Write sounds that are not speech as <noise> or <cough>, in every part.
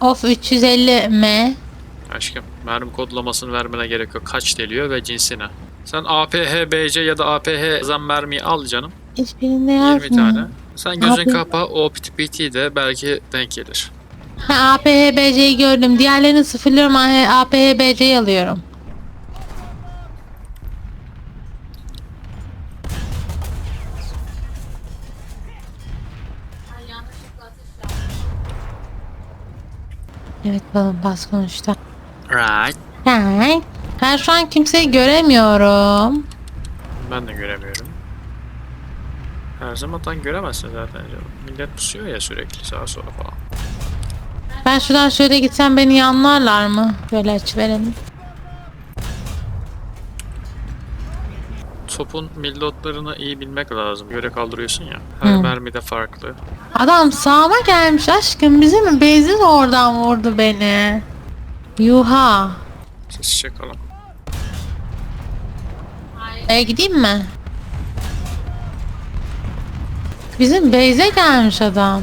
Of 350 M. Aşkım mermi kodlamasını vermene gerek yok. Kaç deliyor ve cinsi ne? Sen APH-BC ya da APH zam mermiyi al canım. Hiçbirinde 20 yazmıyor. tane. Sen gözün Abi- kapa o PT de belki denk gelir. Ha, APHBC'yi gördüm. Diğerlerini sıfırlıyorum. APHBC'yi alıyorum. Evet balon bas konuştu. Right. Right. Ben şu an kimseyi göremiyorum. Ben de göremiyorum. Her zamandan göremezsin zaten canım. Millet pusuyor ya sürekli sağa sola falan. Ben şuradan şöyle gitsem beni yanlarlar mı? Böyle aç verelim. Topun millotlarını iyi bilmek lazım. Göre kaldırıyorsun ya. Her Hı. mermi de farklı. Adam sağıma gelmiş aşkım. Bizim Beyzin oradan vurdu beni. Yuha. Ses çakalım. E gideyim mi? Bizim Beyze gelmiş adam.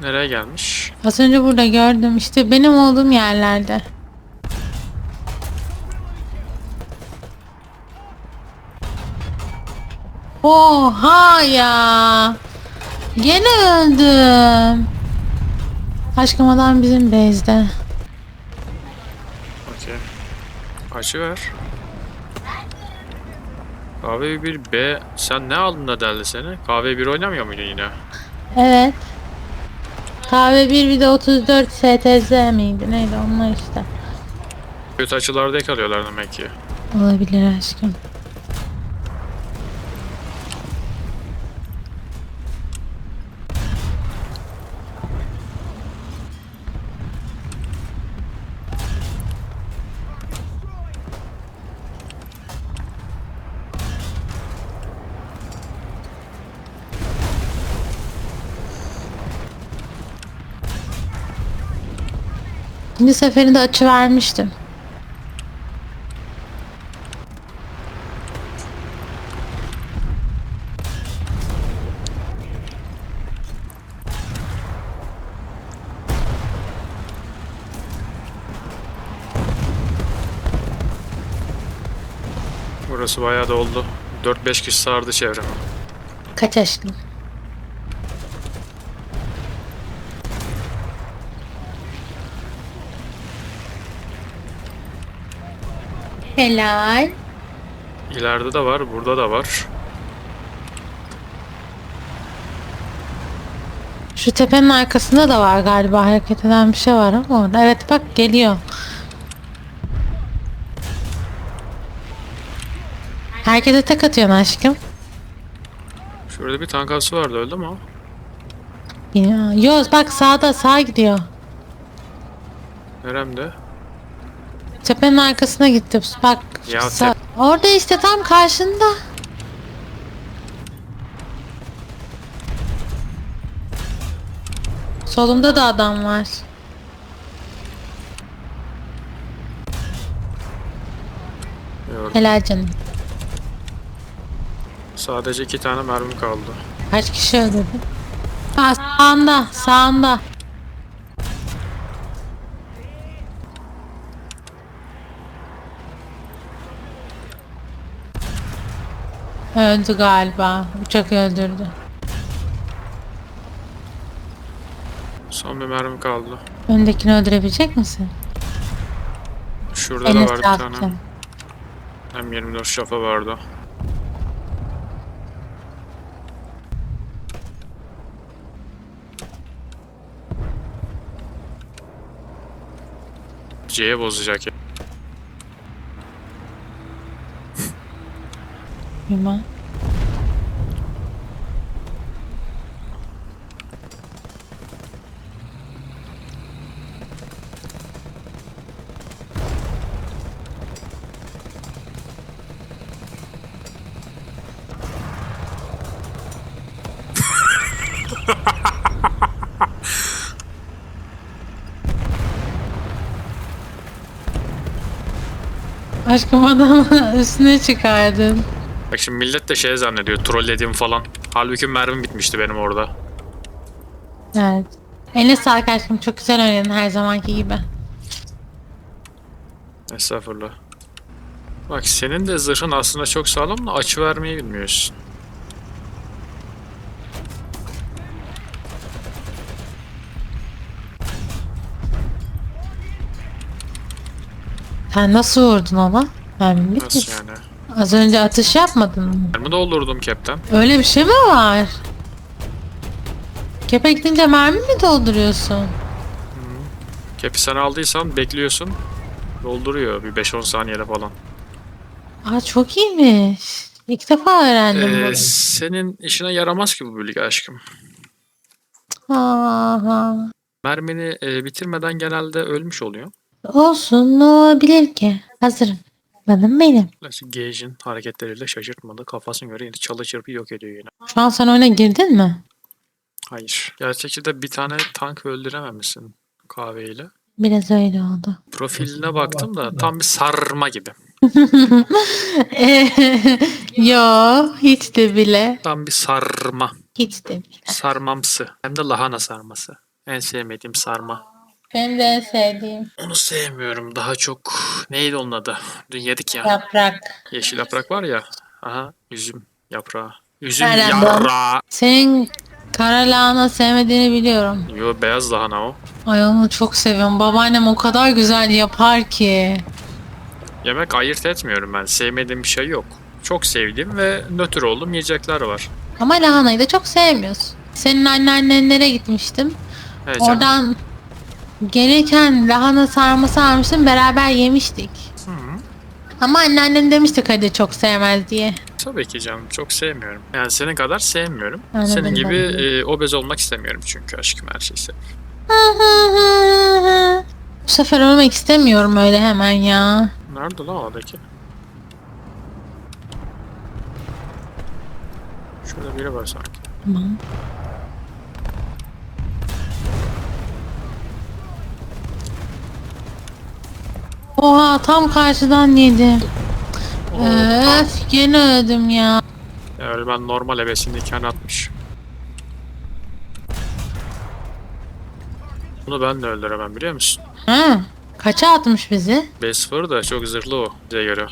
Nereye gelmiş? Az önce burada gördüm. İşte benim olduğum yerlerde. Oha ya. Gene öldüm. Aşkım adam bizim base'de. Okey. Açı ver. Kahve bir B. Sen ne aldın da deldi seni? Kahve bir oynamıyor muydun yine? Evet. Kahve 1 bir de 34 STZ miydi? Neydi onlar işte. Kötü açılarda yakalıyorlar demek ki. Olabilir aşkım. Bir seferinde açı vermiştim. Burası bayağı da oldu. 4-5 kişi sardı çevremi. Kaç aşkım? Helal. İleride de var, burada da var. Şu tepenin arkasında da var galiba hareket eden bir şey var ama orada. Evet bak geliyor. Herkese tek atıyorsun aşkım. Şurada bir tank havası vardı öldü mü o? Ya, Yoz bak sağda sağa gidiyor. Neremde? Tepenin arkasına gitti. Bak Ya sağ- orada işte tam karşında. Solunda da adam var. Gördüm. Helal canım. Sadece iki tane mermi kaldı. Kaç kişi öldürdü? Ha, sağında, sağında. Öldü galiba. Uçak öldürdü. Son bir mermi kaldı. Öndekini öldürebilecek misin? Şurada da Eline var bir tane. Hem 24 şafa vardı. C'ye bozacak ya. Bilmem. Aşkım adamı <laughs> üstüne çıkardın. Bak şimdi millet de şey zannediyor trollediğim falan. Halbuki mermim bitmişti benim orada. Evet. Eline sağlık aşkım. Çok güzel oynadın her zamanki gibi. Estağfurullah. Bak senin de zırhın aslında çok sağlam da açı vermeyi bilmiyorsun. Sen nasıl vurdun ona? Ben Nasıl yani? Az önce atış yapmadın mı? Mermi doldurdum kepten. Öyle bir şey mi var? Kepek deyince mermi mi dolduruyorsun? Kepi sen aldıysan bekliyorsun. Dolduruyor bir 5-10 saniyede falan. Aa çok iyiymiş. İlk defa öğrendim Ee, bunu. senin işine yaramaz ki bu bilgi aşkım. Aha. Mermini e, bitirmeden genelde ölmüş oluyor. Olsun ne olabilir ki? Hazırım. Benim benim. Gage'in hareketleriyle şaşırtmadı. Kafasına göre yine çalı çırpı yok ediyor yine. Şu an sen oyuna girdin mi? Hayır. Gerçekçi de bir tane tank öldürememişsin kahveyle. Biraz öyle oldu. Profiline baktım da tam bir sarma gibi. <laughs> Yo hiç de bile. Tam bir sarma. Hiç de bile. Sarmamsı. Hem de lahana sarması. En sevmediğim sarma. Benim de en sevdiğim Onu sevmiyorum. Daha çok neydi onun adı? Dün yedik ya. yaprak. Yeşil yaprak var ya. Aha üzüm yaprağı. Üzüm Nereden bu? yaprağı. Senin kara lahana sevmediğini biliyorum. Yo beyaz lahana o. Ay onu çok seviyorum. Babaannem o kadar güzel yapar ki. Yemek ayırt etmiyorum ben. Sevmediğim bir şey yok. Çok sevdiğim ve nötr olduğum yiyecekler var. Ama lahanayı da çok sevmiyorsun. Senin anneannenlere gitmiştim. Evet canım. Gelirken lahana sarması almıştım. Beraber yemiştik. Hı. Ama anneannem demişti Kadir çok sevmez diye. Tabii ki canım. Çok sevmiyorum. Yani senin kadar sevmiyorum. Anladım senin gibi e, obez olmak istemiyorum çünkü aşkım her şeyse. <laughs> Bu sefer ölmek istemiyorum öyle hemen ya. Nerede lan oradaki? Şurada biri var sanki. Tamam. Oha tam karşıdan yedim. Öf gene öldüm ya. Ben normal ebesindeyken atmış. Bunu ben de öldüremem biliyor musun? Ha, kaça atmış bizi? 5-0 da çok zırhlı o bize göre.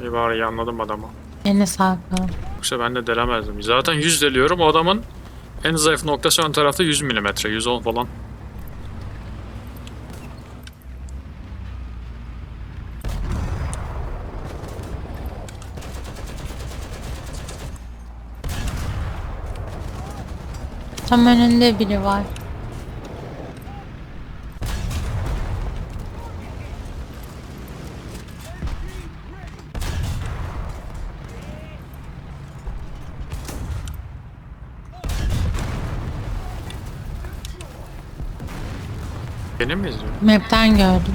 İyi bari anladım adamı. Eline sağlık. Yoksa ben de delemezdim. Zaten 100 deliyorum. O adamın en zayıf noktası ön tarafta 100 mm. 110 falan. Tam önünde biri var. Beni mi izliyor? Map'ten gördüm.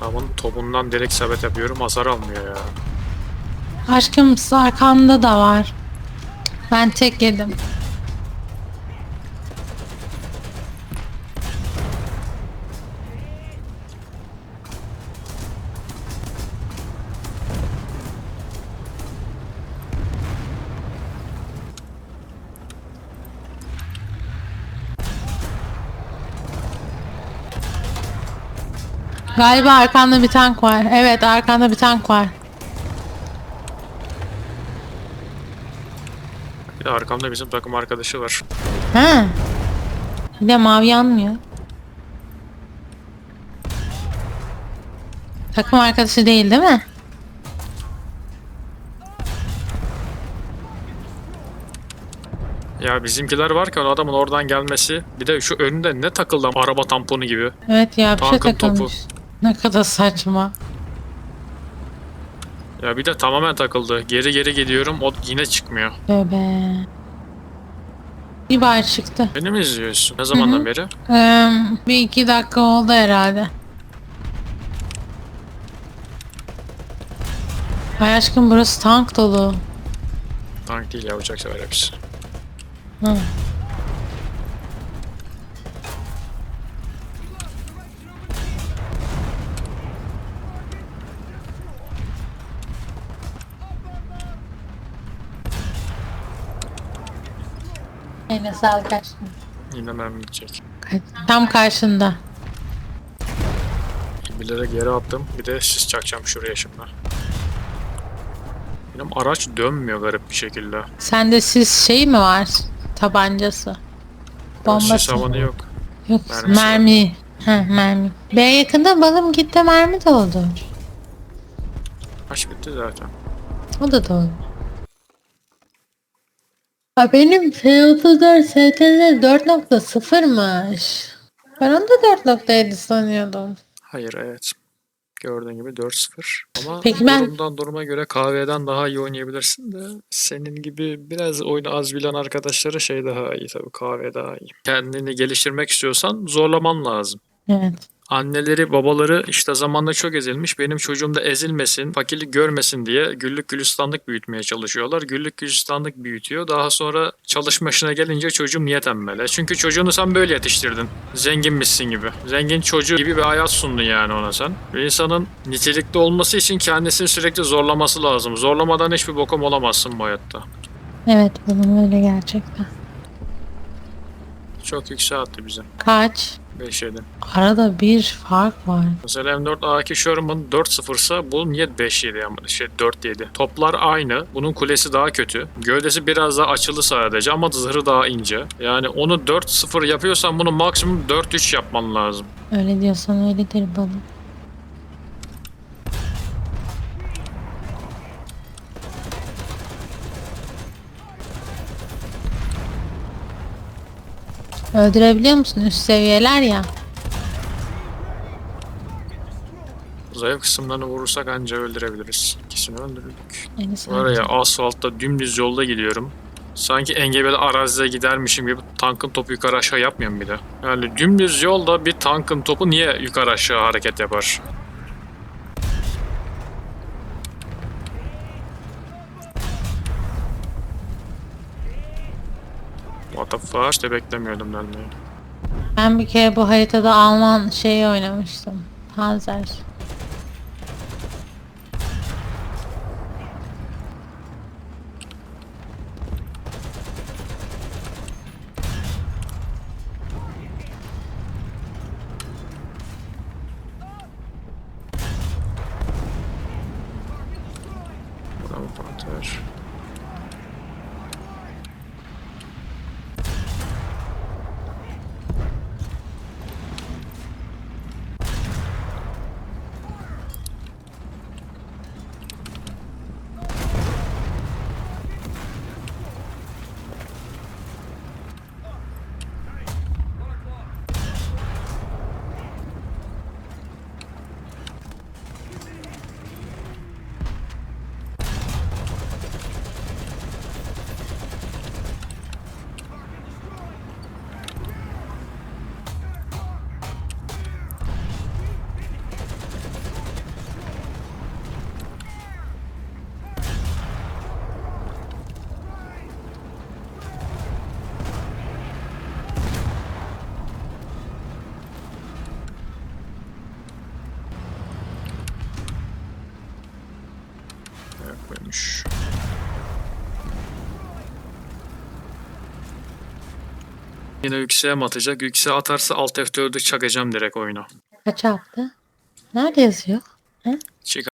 Adamın topundan direkt sabit yapıyorum. Hasar almıyor ya. Aşkım arkanda da var. Ben tek yedim. Galiba arkanda bir tank var. Evet arkanda bir tank var. Bir de arkamda bizim takım arkadaşı var. Ha. Bir de mavi yanmıyor. Takım arkadaşı değil değil mi? Ya bizimkiler varken adamın oradan gelmesi. Bir de şu önünde ne takıldı araba tamponu gibi. Evet ya bir şey Tankın topu. Ne kadar saçma. Ya bir de tamamen takıldı. Geri geri gidiyorum. O yine çıkmıyor. Bebe. Bir bar çıktı. Beni mi izliyorsun? Ne zamandan beri? Bir iki dakika oldu herhalde. Ay aşkım burası tank dolu. Tank değil ya uçak sever hepsi. Hı. Eline sağlık aşkım. Yine mermi gidecek. Tam karşında. Bilerek yere attım. Bir de sis çakacağım şuraya şimdi. Benim araç dönmüyor garip bir şekilde. Sende siz şey mi var? Tabancası. Sis Bombası. havanı yok. Yok Mermisi mermi. Ha mermi. Ben yakında balım gitti mermi doldu. Kaç bitti zaten. O da doğru. Ha benim F34 STZ 4.0'mış. Ben onu da 4.7 sanıyordum. Hayır evet. Gördüğün gibi 4-0. Ama Peki ben- durumdan duruma göre kahveden daha iyi oynayabilirsin de senin gibi biraz oyunu az bilen arkadaşlara şey daha iyi tabii kahve daha iyi. Kendini geliştirmek istiyorsan zorlaman lazım. Evet. Anneleri babaları işte zamanla çok ezilmiş. Benim çocuğum da ezilmesin, fakirlik görmesin diye güllük gülistanlık büyütmeye çalışıyorlar. Güllük gülistanlık büyütüyor. Daha sonra çalışma işine gelince çocuğum niye tembele? Çünkü çocuğunu sen böyle yetiştirdin. Zenginmişsin gibi. Zengin çocuğu gibi bir hayat sundun yani ona sen. Bir insanın nitelikli olması için kendisini sürekli zorlaması lazım. Zorlamadan hiçbir bokum olamazsın bu hayatta. Evet balım öyle gerçekten. Çok yükseltti bize. Kaç? 5-7. Arada bir fark var. Mesela M4 A2 Sherman 4-0 ise bu niye 5-7 ama şey 4-7. Toplar aynı. Bunun kulesi daha kötü. Gövdesi biraz daha açılı sadece ama zırhı daha ince. Yani onu 4-0 yapıyorsan bunu maksimum 4-3 yapman lazım. Öyle diyorsan öyledir balım. Öldürebiliyor musun? Üst seviyeler ya. Zayıf kısımlarını vurursak anca öldürebiliriz. İkisini öldürdük. En Var ya asfaltta dümdüz yolda gidiyorum. Sanki engebeli arazide gidermişim gibi tankın topu yukarı aşağı yapmıyorum bir de. Yani dümdüz yolda bir tankın topu niye yukarı aşağı hareket yapar? Fuck? İşte beklemiyordum delmeyi. Ben bir kere bu haritada Alman şeyi oynamıştım. Panzer. Yine yükseğe mi atacak? Yükseğe atarsa alt F4'ü çakacağım direkt oyuna. Kaç yaptı? Nerede yazıyor? Çık